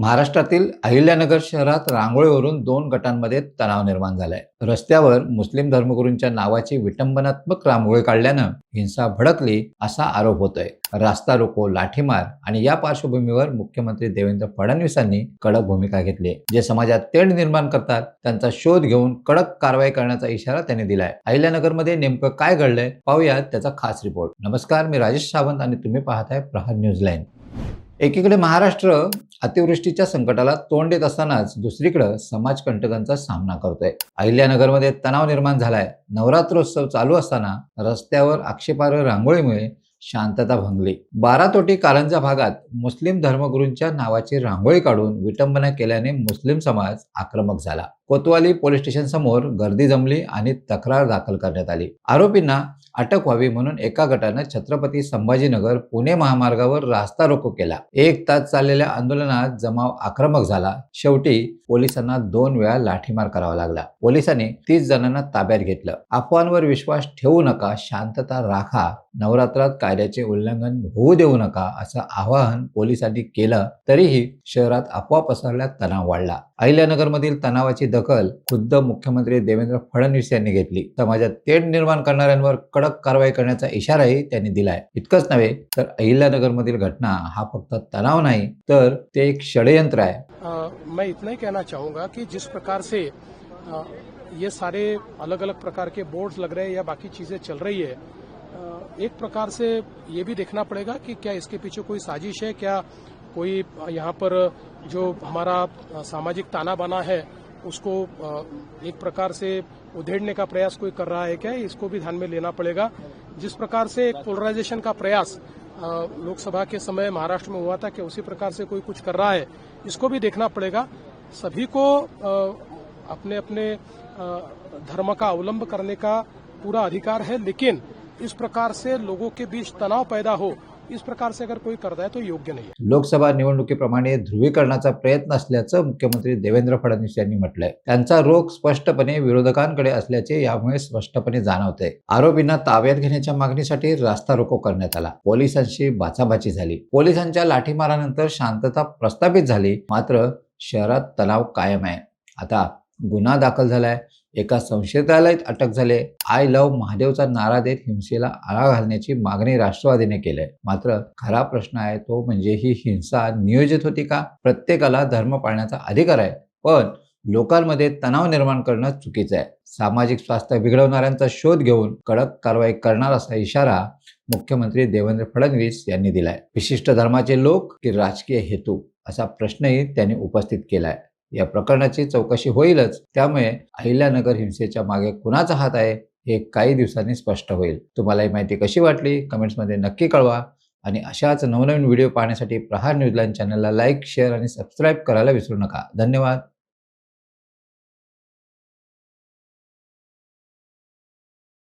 महाराष्ट्रातील अहिल्यानगर शहरात रांगोळीवरून दोन गटांमध्ये तणाव निर्माण झालाय. रस्त्यावर मुस्लिम धर्मगुरूंच्या नावाची विटंबनात्मक रांगोळी काढल्यानं हिंसा भडकली असा आरोप होतोय. रास्ता रोको लाठीमार आणि या पार्श्वभूमीवर मुख्यमंत्री देवेंद्र फडणवीसांनी कडक भूमिका घेतली आहे. जे समाजात तेढ निर्माण करतात त्यांचा शोध घेऊन कडक कारवाई करण्याचा इशारा त्यांनी दिलाय. अहिल्यानगरमध्ये नेमकं काय घडलंय पाहूयात त्याचा खास रिपोर्ट नमस्कार मी राजेश सावंत आणि तुम्ही पाहताय प्रहार न्यूज लाईन. एकीकडे महाराष्ट्र अतिवृष्टीच्या संकटाला तोंड देत असतानाच दुसरीकडं समाजकंटकांचा सामना करतोय. अहिल्यानगरमध्ये तणाव निर्माण झालाय. नवरात्रोत्सव चालू असताना रस्त्यावर आक्षेपार्ह रांगोळीमुळे शांतता भंगली. बारा तोटी कारंजा भागात मुस्लिम धर्मगुरूंच्या नावाची रांगोळी काढून विटंबना केल्याने मुस्लिम समाज आक्रमक झाला. कोतवाली पोलीस स्टेशन समोर गर्दी जमली आणि तक्रार दाखल करण्यात आली. आरोपींना अटक व्हावी म्हणून एका गटानं छत्रपती संभाजीनगर पुणे महामार्गावर रास्ता रोको केला. एक तास चाललेल्या आंदोलनात जमाव आक्रमक झाला. शेवटी पोलिसांना दोन वेळा लाठीमार करावा लागला. पोलिसांनी तीस जणांना ताब्यात घेतलं. अफवांवर विश्वास ठेवू नका शांतता राखा नवरात्रात कायद्याचे उल्लंघन होऊ देऊ नका असं आवाहन पोलिसांनी केलं. तरीही शहरात अफवा पसरल्यात तणाव वाढला. अहिल्यानगरमधील तणावाची दखल खुद्द मुख्यमंत्री देवेंद्र फडणवीस यांनी घेतली. समाजात तेढ निर्माण करणाऱ्यांवर कडक कारवाई करण्याचा इशाराही त्यांनी दिलाय. इतकंच नव्हे तर अहिल्यानगरमधील घटना हा फक्त तणाव नाही तर ते एक षडयंत्र आहे. मैं इतना ही कहना चाहूंगा कि जिस प्रकार से ये सारे अलग अलग प्रकार के बोर्ड्स लग रहे हैं या बाकी चीजें चल रही है एक प्रकार से ये भी देखना पड़ेगा कि क्या इसके पीछे कोई साजिश है क्या कोई यहाँ पर जो हमारा सामाजिक ताना बाना है उसको एक प्रकार से उधेड़ने का प्रयास कोई कर रहा है क्या? इसको भी ध्यान में लेना पड़ेगा। जिस प्रकार से एक पोलराइजेशन का प्रयास लोकसभा के समय महाराष्ट्र में हुआ था कि उसी प्रकार से कोई कुछ कर रहा है, इसको भी देखना पड़ेगा। सभी को अपने अपने धर्म का अवलंब करने का पूरा अधिकार है, लेकिन इस प्रकार से लोगों के बीच तनाव पैदा हो इस प्रकार से अगर कोई करता है तो योग्य नहीं है। लोकसभा निवडणुकीप्रमाणे ध्रुवीकरणाचा प्रयत्न असल्याचं मुख्यमंत्री देवेंद्र फडणवीस यांनी म्हटलंय. त्यांचा रोख स्पष्टपणे विरोधकांकडे असल्याचे यामुळे स्पष्टपणे जाणवते. आरोपींना ताब्यात घेण्याच्या मागणीसाठी रास्ता रोको करण्यात आला. पोलिसांशी बाचाबाची झाली. पोलिसांच्या लाठीमारानंतर शांतता प्रस्थापित झाली. मात्र शहरात तणाव कायम आहे. आता गुन्हा दाखल झालाय. एका संशयितालाही अटक झाले. आय लव्ह महादेवचा नारा देत हिंसेला आळा घालण्याची मागणी राष्ट्रवादीने केली मात्र खरा प्रश्न आहे तो म्हणजे ही हिंसा नियोजित होती का? प्रत्येकाला धर्म पाळण्याचा अधिकार आहे. पण लोकांमध्ये तणाव निर्माण करणं चुकीचं आहे. सामाजिक स्वास्थ्य बिघडवणाऱ्यांचा शोध घेऊन कडक कारवाई करणार असा इशारा मुख्यमंत्री देवेंद्र फडणवीस यांनी दिलाय. विशिष्ट धर्माचे लोक की राजकीय हेतू असा प्रश्नही त्यांनी उपस्थित केलाय. या प्रकरणाची चौकशी होईलच. त्यामुळे अहिल्यानगर हिंसेच्या मागे कुणाचा हात आहे हे काही दिवसांनी स्पष्ट होईल. तुम्हाला ही माहिती कशी वाटली कमेंट्समध्ये नक्की कळवा. आणि अशाच नवनवीन व्हिडिओ पाहण्यासाठी प्रहार न्यूजलाईन चॅनलला लाईक शेअर आणि सबस्क्राईब करायला विसरू नका. धन्यवाद.